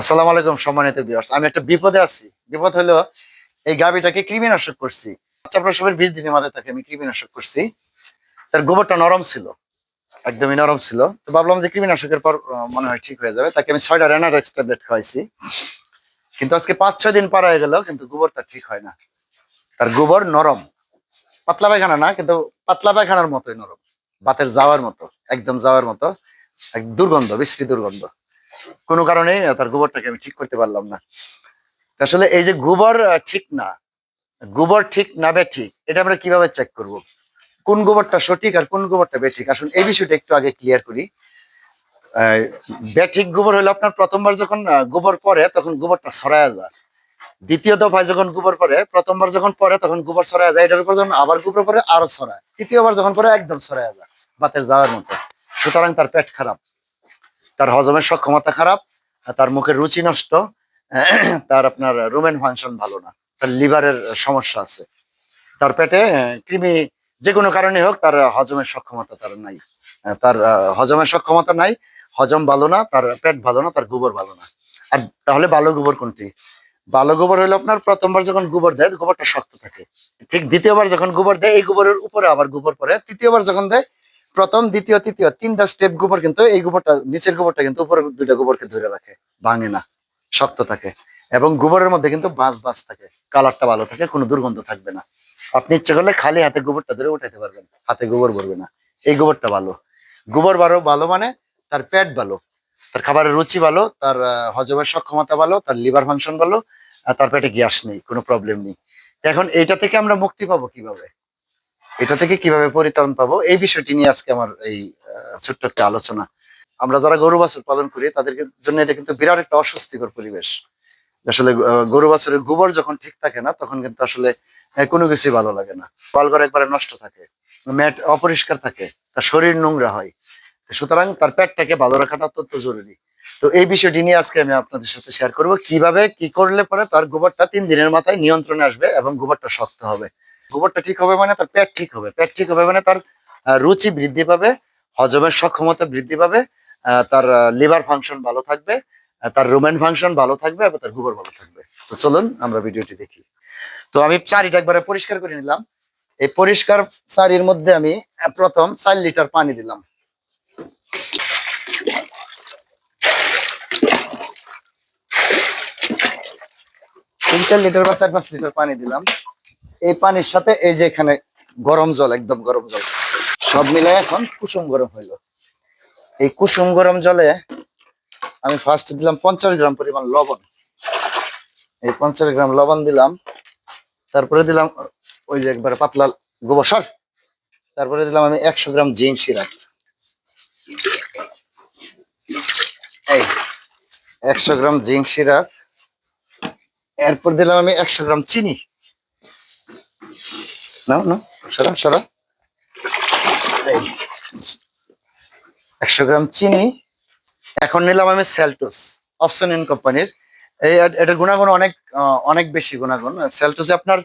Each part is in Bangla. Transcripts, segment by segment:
আসসালামু আলাইকুম সম্মানিত ভিউয়ার্স আমি একটা বিপদে আছি। বিপদ হলো এই গাবিটাকে কৃমিনাশক করছি। বাচ্চা প্রসবের বিশ দিনের মাথায় তাকে আমি কৃমিনাশক করছি। তার গোবরটা নরম ছিল, একদমই নরম ছিল। তো ভাবলাম যে কৃমিনাশকের পর মনে হয় ঠিক হয়ে যাবে। তাকে আমি ছয়টা রেনারেক্স ট্যাবলেট খাওয়াইছি। কিন্তু আজকে পাঁচ ছয় দিন পার হয়ে গেল, কিন্তু গোবরটা ঠিক হয় না। তার গোবর নরম। পাতলা পায়খানা না, কিন্তু পাতলা পায়খানার মতোই নরম। বাতের যাওয়ার মতো, একদম যাওয়ার মতো। এক দুর্গন্ধ, বিশ্রী দুর্গন্ধ। কোনো কারণে তার গোবরটাকে আমি ঠিক করতে পারলাম না। আসলে এই যে গোবর ঠিক না, গোবর ঠিক না বে ঠিক এটা আমরা কীভাবে চেক করব? কোন গোবরটা সঠিক আর কোন গোবরটা বেঠিক? আসলে এই বিষয়টা একটু আগে ক্লিয়ার করি। বেঠিক গোবর হলো আপনার প্রথমবার যখন গোবর পরে তখন গোবরটা ছড়ায় যায়। দ্বিতীয় দফায় যখন গোবর পরে প্রথমবার যখন পরে তখন গোবর ছড়ায় যায়। এটার উপর যখন আবার গোবর পরে আরও ছড়ায়। তৃতীয়বার যখন পরে একদম ছড়ায় যায়, বাতের যাওয়ার মতো। সুতরাং তার পেট খারাপ। তার হজমের সক্ষমতা খারাপ তার মুখের রুচি নষ্ট, তার আপনার রুমেন ফাংশন ভালো না, তার লিভারের সমস্যা আছে। তার পেটে কৃমি যে কোনো কারণে হোক তার হজমের সক্ষমতা তার নাই। তার হজমের সক্ষমতা নাই, হজম ভালো না, তার পেট ভালো না, তার গোবর ভালো না। আর তাহলে ভালো গোবর কোনটি? ভালো গোবর হলো আপনার প্রথমবার যখন গোবর দেয়, গোবরটা শক্ত থাকে। ঠিক দ্বিতীয়বার যখন গোবর দেয়, এই গোবরের উপরে আবার গোবর পরে, তৃতীয়বার যখন দেয় প্রথম, দ্বিতীয়, তৃতীয় তিনটা স্টেপ গোবর কিন্তু এই গোবরটা, নিচের গোবরটা কিন্তু উপরের দুইটা গোবরকে ধরে রাখে, ভাঙে না, শক্ত থাকে এবং গোবরের মধ্যে কিন্তু বাঁশ বাঁশ থাকে, কালারটা ভালো থাকে, কোনো দুর্গন্ধ থাকবে না। আপনি ইচ্ছে করলে খালি হাতে গোবরটা ধরে উঠাইতে পারবেন, হাতে গোবর ভরবে না, এই গোবরটা ভালো। গোবর ভালো ভালো মানে তার পেট ভালো, তার খাবারের রুচি ভালো, তার হজমের সক্ষমতা ভালো, তার লিভার ফাংশন ভালো, আর তার পেটে গ্যাস নেই, কোনো প্রবলেম নেই। এখন এইটা থেকে আমরা মুক্তি পাবো কীভাবে? এটা থেকে কীভাবে পরিত্রাণ পাবো? এই বিষয়টি নিয়ে আজকে আমার এই ছোট্ট একটা আলোচনা। আমরা যারা গরু বাছুর পালন করি, তাদের জন্য এটা কিন্তু বিরাট একটা অস্বস্তিকর পরিবেশ। আসলে গরু বাছুরের গোবর যখন ঠিক থাকে না, তখন কিন্তু আসলে কোনো কিছুই ভালো লাগে না। পালঘর একবারে নষ্ট থাকে, ম্যাট অপরিষ্কার থাকে, তার শরীর নোংরা হয়। সুতরাং তার পেটটাকে ভালো রাখাটা অত্যন্ত জরুরি। তো এই বিষয়টি নিয়ে আজকে আমি আপনাদের সাথে শেয়ার করব। কীভাবে, কি করলে পরে তার গোবরটা তিন দিনের মাথায় নিয়ন্ত্রণে আসবে এবং গোবরটা শক্ত হবে। গোবরটা ঠিক হবে মানে তার পেট ঠিক হবে। পেট ঠিক হবে মানে তার রুচি বৃদ্ধি পাবে, হজমের সক্ষমতা বৃদ্ধি পাবে তার লিভার ফাংশন ভালো থাকবে তার রোমেন ফাংশন ভালো থাকবে এবং তার গোবর ভালো থাকবে। তো চলুন আমরা ভিডিওটি দেখি। তো আমি চারিটা একবারে পরিষ্কার করে নিলাম। এই পরিষ্কার চারির মধ্যে আমি প্রথম চার লিটার পানি দিলাম। তিন চার লিটার বা চার পাঁচ লিটার পানি দিলাম। এই পানির সাথে এই যে এখানে গরম জল, একদম গরম জল। সব মিলে এখন কুসুম গরম হইল। এই কুসুম গরম জলে আমি ফার্স্ট দিলাম পঞ্চাশ গ্রাম পরিমাণ লবণ। এই পঞ্চাশ গ্রাম লবণ দিলাম। তারপরে দিলাম ওই যে একবার পাতলা গোবর সার। তারপরে দিলাম আমি একশো গ্রাম জিন সিরাপ এই একশো গ্রাম জিঙ্ক সিরাপ এরপর দিলাম আমি একশো গ্রাম চিনি। নাও না সরা সরা। একশো গ্রাম চিনি, এখন নিলাম আমি সেলটোস অপশন ইন কোম্পানির। এই এট- এটার গুণাগুণ অনেক অনেক বেশি গুণাগুণ। সেলটোসে আপনার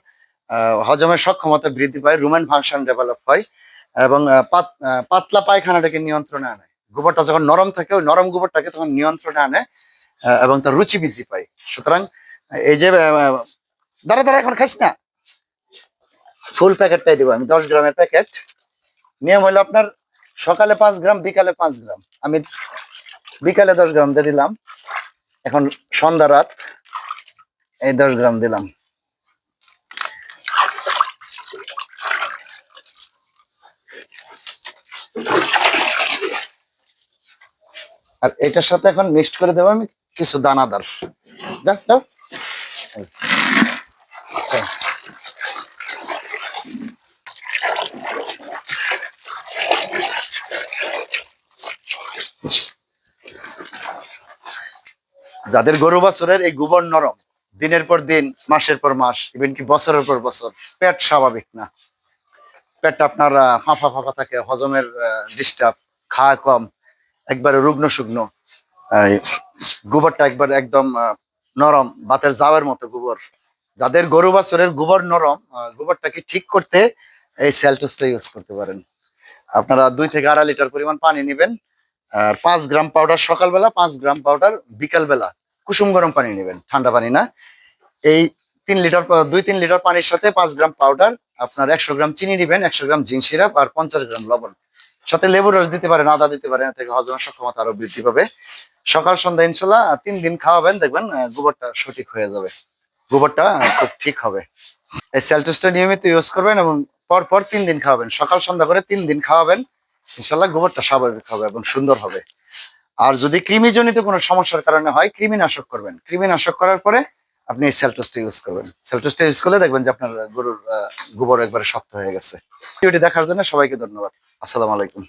হজমের সক্ষমতা বৃদ্ধি পায়, রুমেন ফাংশন ডেভেলপ হয়, এবং পাতলা পায়খানাটাকে নিয়ন্ত্রণে আনে। গোবরটা যখন নরম থাকে, ওই নরম গোবরটাকে তখন নিয়ন্ত্রণে আনে এবং তার রুচি বৃদ্ধি পায়। সুতরাং, এই যে দাঁড়া দাঁড়া, এখন খাইস না। ফুল প্যাকেটটাই দিব আমি, দশ গ্রামের প্যাকেট। নিয়ম হলো আপনার সকালে পাঁচ গ্রাম, বিকালে পাঁচ গ্রাম। আমি বিকালে দশ গ্রাম দিয়ে দিলাম। এখন সন্ধ্যা রাত, এই দশ গ্রাম দিলাম। আর এটার সাথে এখন মিক্সড করে দেবো আমি কিছু দানাদার যাও যাও। যাদের গরু বছরের এই গোবর নরম, দিনের পর দিন, মাসের পর মাস ইভেন কি বছরের পর বছর, পেট স্বাভাবিক না। পেটটা আপনার ফাঁফা ফাঁপা থাকে, হজমের ডিস্টার্ব খাওয়া কম, একবারে রুগ্ন শুকনো গোবরটা একবার একদম নরম, বাতের জাওয়ার মতো গোবর। যাদের গরু বাছরের গোবর নরম গোবরটাকে ঠিক করতে এই সেলটোসটা ইউজ করতে পারেন। আপনারা দুই থেকে আড়াই লিটার পরিমাণ পানি নেবেন, আর পাঁচ গ্রাম পাউডার সকালবেলা, পাঁচ গ্রাম পাউডার বিকালবেলা কুসুম গরম পানি নেবেন, ঠান্ডা পানি না। এই তিন লিটার দুই তিন লিটার পানির সাথে পাঁচ গ্রাম পাউডার আপনার একশো গ্রাম চিনি নেবেন, একশো গ্রাম জিঙ্ক সিরাপ আর পঞ্চাশ গ্রাম লবণ। সাথে লেবুর রস দিতে পারেন, আদা দিতে পারেন থেকে হজমের সক্ষমতা আরও বৃদ্ধি পাবে। সকাল, সন্ধ্যা ইনশাল্লাহ, তিন দিন খাওয়াবেন, দেখবেন গোবরটা সঠিক হয়ে যাবে। গোবরটা খুব ঠিক হবে। এই সেলটোসটা নিয়মিত ইউজ করবেন এবং পর পর তিন দিন খাওয়াবেন। সকাল, সন্ধ্যা করে তিন দিন খাওয়াবেন। ইনশাল্লাহ গোবরটা স্বাভাবিক হবে এবং সুন্দর হবে। আর যদি কৃমিজনিত কোনো সমস্যার কারণে হয়, কৃমিনাশক করবেন। কৃমিনাশক করার পরে আপনি এই সেলটোসটা ইউজ করবেন। সেলটোসটা ইউজ করলে দেখবেন যে আপনার গরুর গোবর একবারে শক্ত হয়ে গেছে। ভিডিওটি দেখার জন্য সবাইকে ধন্যবাদ। আসসালামু আলাইকুম।